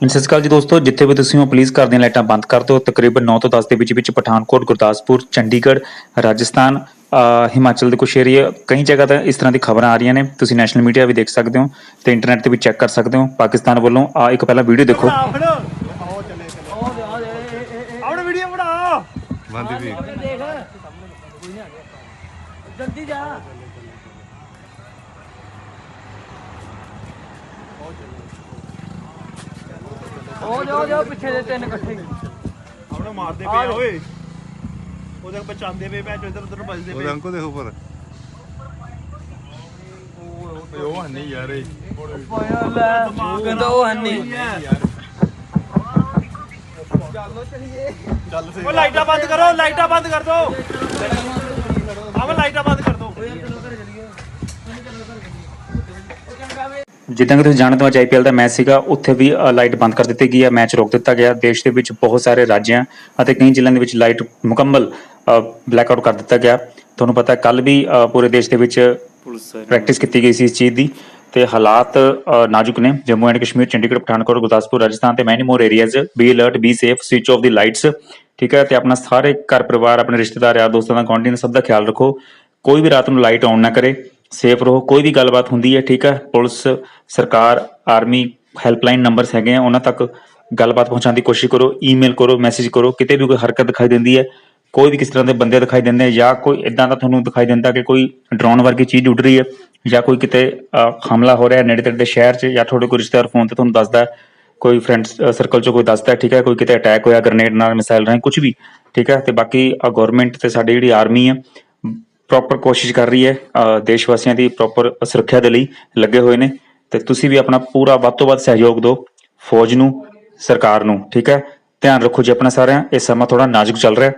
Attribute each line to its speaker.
Speaker 1: ਸਤਿ ਸ਼੍ਰੀ ਅਕਾਲ ਜੀ ਦੋਸਤੋ ਜਿੱਥੇ ਵੀ ਤੁਸੀਂ ਹੋ ਪਲੀਜ਼ ਘਰ ਦੀਆਂ ਲਾਈਟਾਂ ਬੰਦ ਕਰ ਦਿਓ ਤਕਰੀਬਨ 9 ਤੋਂ 10 ਦੇ ਵਿੱਚ ਵਿੱਚ ਪਠਾਨਕੋਟ ਗੁਰਦਾਸਪੁਰ ਚੰਡੀਗੜ੍ਹ ਰਾਜਸਥਾਨ ਹਿਮਾਚਲ ਦੇ ਕੁਝ ਏਰੀਆ ਕਈ ਜਗ੍ਹਾ ਤੇ ਇਸ ਤਰ੍ਹਾਂ ਦੀ ਖਬਰਾਂ ਆ ਰਹੀਆਂ ਨੇ ਤੁਸੀਂ ਨੈਸ਼ਨਲ ਮੀਡੀਆ ਵੀ ਦੇਖ ਸਕਦੇ ਹੋ ਤੇ ਇੰਟਰਨੈਟ ਤੇ ਵੀ ਚੈੱਕ ਕਰ ਸਕਦੇ ਹੋ ਪਾਕਿਸਤਾਨ ਵੱਲੋਂ ਆ ਇੱਕ ਪਹਿਲਾਂ ਵੀਡੀਓ ਦੇਖੋ
Speaker 2: ਆਪਣਾ ਵੀਡੀਓ ਬਣਾ
Speaker 3: ਬੰਦ ਵੀ
Speaker 2: ਜਲਦੀ ਜਾ ਉਹ ਜੋ ਜੋ ਪਿੱਛੇ ਦੇ ਤਿੰਨ ਇਕੱਠੇ।
Speaker 4: ਆਪਣਾ ਮਾਰਦੇ ਪਏ ਆ ਓਏ। ਉਹਦੇ ਬਚਾਉਂਦੇ ਪਏ ਭੈਣ ਚੋ ਇਧਰ ਉਧਰ ਭੱਜਦੇ
Speaker 3: ਉਹ
Speaker 4: ਪਏ।
Speaker 3: ਅੰਕੋ ਦੇਖੋ ਪਰ ਉਹ ਨਹੀਂ ਯਾਰ ਇਹ।
Speaker 2: ਪਾਇਆ ਲੈ ਕਹਿੰਦਾ ਉਹ ਹੰਨੀ
Speaker 4: ਓ ਲਾਈਟਾਂ ਬੰਦ ਕਰੋ ਲਾਈਟਾਂ ਬੰਦ ਕਰ ਦੋ। ਆਵਾ ਲਾਈਟਾਂ ਬੰਦ ਕਰ ਦੋ।
Speaker 1: ਜਿੱਦਾਂ ਕਿ ਤੁਸੀਂ ਜਾਣਦੇ ਹੋ ਅੱਜ ਆਈਪੀਐਲ ਦਾ ਮੈਚ ਸੀਗਾ ਉੱਥੇ ਵੀ ਲਾਈਟ ਬੰਦ ਕਰ ਦਿੱਤੀ ਗਈ ਹੈ ਮੈਚ ਰੋਕ ਦਿੱਤਾ ਗਿਆ। ਦੇਸ਼ ਦੇ ਵਿੱਚ ਬਹੁਤ ਸਾਰੇ ਰਾਜਾਂ ਅਤੇ ਕਈ ਜ਼ਿਲ੍ਹਿਆਂ ਦੇ ਵਿੱਚ ਲਾਈਟ ਮੁਕੰਮਲ ਬਲੈਕਆਊਟ ਕਰ ਦਿੱਤਾ ਗਿਆ। ਤੁਹਾਨੂੰ ਪਤਾ ਕੱਲ ਵੀ ਪੂਰੇ ਦੇਸ਼ ਦੇ ਵਿੱਚ ਪ੍ਰੈਕਟਿਸ ਕੀਤੀ ਗਈ ਸੀ ਇਸ ਚੀਜ਼ ਦੀ। ਤੇ ਹਾਲਾਤ ਨਾਜ਼ੁਕ ਨੇ। ਜੰਮੂ ਐਂਡ ਕਸ਼ਮੀਰ ਚੰਡੀਗੜ੍ਹ ਪਠਾਨਕੋਟ ਗੁਰਦਾਸਪੁਰ ਰਾਜਸਥਾਨ ਤੇ many more areas be alert be safe switch off the lights ਠੀਕ ਹੈ? ਤੇ ਆਪਣਾ ਸਾਰੇ ਘਰ ਪਰਿਵਾਰ ਆਪਣੇ ਰਿਸ਼ਤੇਦਾਰ ਯਾਰ ਦੋਸਤਾਂ ਦਾ ਦਾ ਸਭ ਦਾ ਖਿਆਲ ਰੱਖੋ। ਕੋਈ ਵੀ ਰਾਤ ਨੂੰ ਲਾਈਟ ਆਨ ਨਾ ਕਰੇ। ਸੇਫ ਰਹੋ। ਕੋਈ ਵੀ ਗੱਲਬਾਤ ਹੁੰਦੀ ਹੈ, ਠੀਕ ਹੈ? ਪੁਲਿਸ, ਸਰਕਾਰ ਆਰਮੀ ਹੈਲਪਲਾਈਨ ਨੰਬਰਸ ਹੈਗੇ ਆ, ਉਹਨਾਂ ਤੱਕ ਗੱਲਬਾਤ ਪਹੁੰਚਾਉਣ ਦੀ ਕੋਸ਼ਿਸ਼ ਕਰੋ। ਈਮੇਲ ਕਰੋ ਮੈਸੇਜ ਕਰੋ। ਕਿਤੇ ਵੀ ਕੋਈ ਹਰਕਤ ਦਿਖਾਈ ਦਿੰਦੀ ਹੈ, ਕੋਈ ਵੀ ਕਿਸ ਤਰ੍ਹਾਂ ਦੇ ਬੰਦੇ ਦਿਖਾਈ ਦਿੰਦੇ ਆ, ਜਾਂ ਕੋਈ ਇਦਾਂ ਦਾ ਤੁਹਾਨੂੰ ਦਿਖਾਈ ਦਿੰਦਾ ਕਿ ਕੋਈ ਡਰੋਨ ਵਰਗੀ ਚੀਜ਼ ਉੱਡ ਰਹੀ ਹੈ, ਜਾਂ ਕੋਈ ਕਿਤੇ ਹਮਲਾ ਹੋ ਰਿਹਾ ਨੇੜੇ ਤੇੜੇ ਦੇ ਸ਼ਹਿਰ 'ਚ, ਜਾਂ ਤੁਹਾਡੇ ਕੋਈ ਰਿਸ਼ਤੇਦਾਰ ਫੋਨ ਤੇ ਤੁਹਾਨੂੰ ਦੱਸਦਾ ਕੋਈ ਫਰੈਂਡ ਸਰਕਲ 'ਚੋਂ ਕੋਈ ਦੱਸਦਾ ਠੀਕ ਹੈ? ਕੋਈ ਕਿਤੇ ਅਟੈਕ ਹੋਇਆ ਗ੍ਰਨੇਡ ਨਾਲ ਮਿਸਾਈਲ ਰਾਹੀਂ ਕੁਝ ਵੀ, ਠੀਕ ਹੈ? ਤੇ ਬਾਕੀ ਗਵਰਨਮੈਂਟ ਤੇ ਸਾਡੀ ਜਿਹੜੀ ਆਰਮੀ ਹੈ ਪ੍ਰੋਪਰ ਕੋਸ਼ਿਸ਼ ਕਰ ਰਹੀ ਹੈ ਦੇਸ਼ ਵਾਸੀਆਂ ਦੀ ਪ੍ਰੋਪਰ ਸੁਰੱਖਿਆ ਦੇ ਲਈ ਲੱਗੇ ਹੋਏ ਨੇ। ਤੇ ਤੁਸੀਂ ਵੀ ਆਪਣਾ ਪੂਰਾ ਵੱਧ ਤੋਂ ਵੱਧ ਸਹਿਯੋਗ ਦਿਓ ਫੌਜ ਨੂੰ, ਸਰਕਾਰ ਨੂੰ, ਠੀਕ ਹੈ? ਧਿਆਨ ਰੱਖੋ ਜੀ ਆਪਣਾ ਸਾਰਿਆਂ, ਇਹ ਸਮਾਂ ਥੋੜਾ ਨਾਜ਼ੁਕ ਚੱਲ ਰਿਹਾ।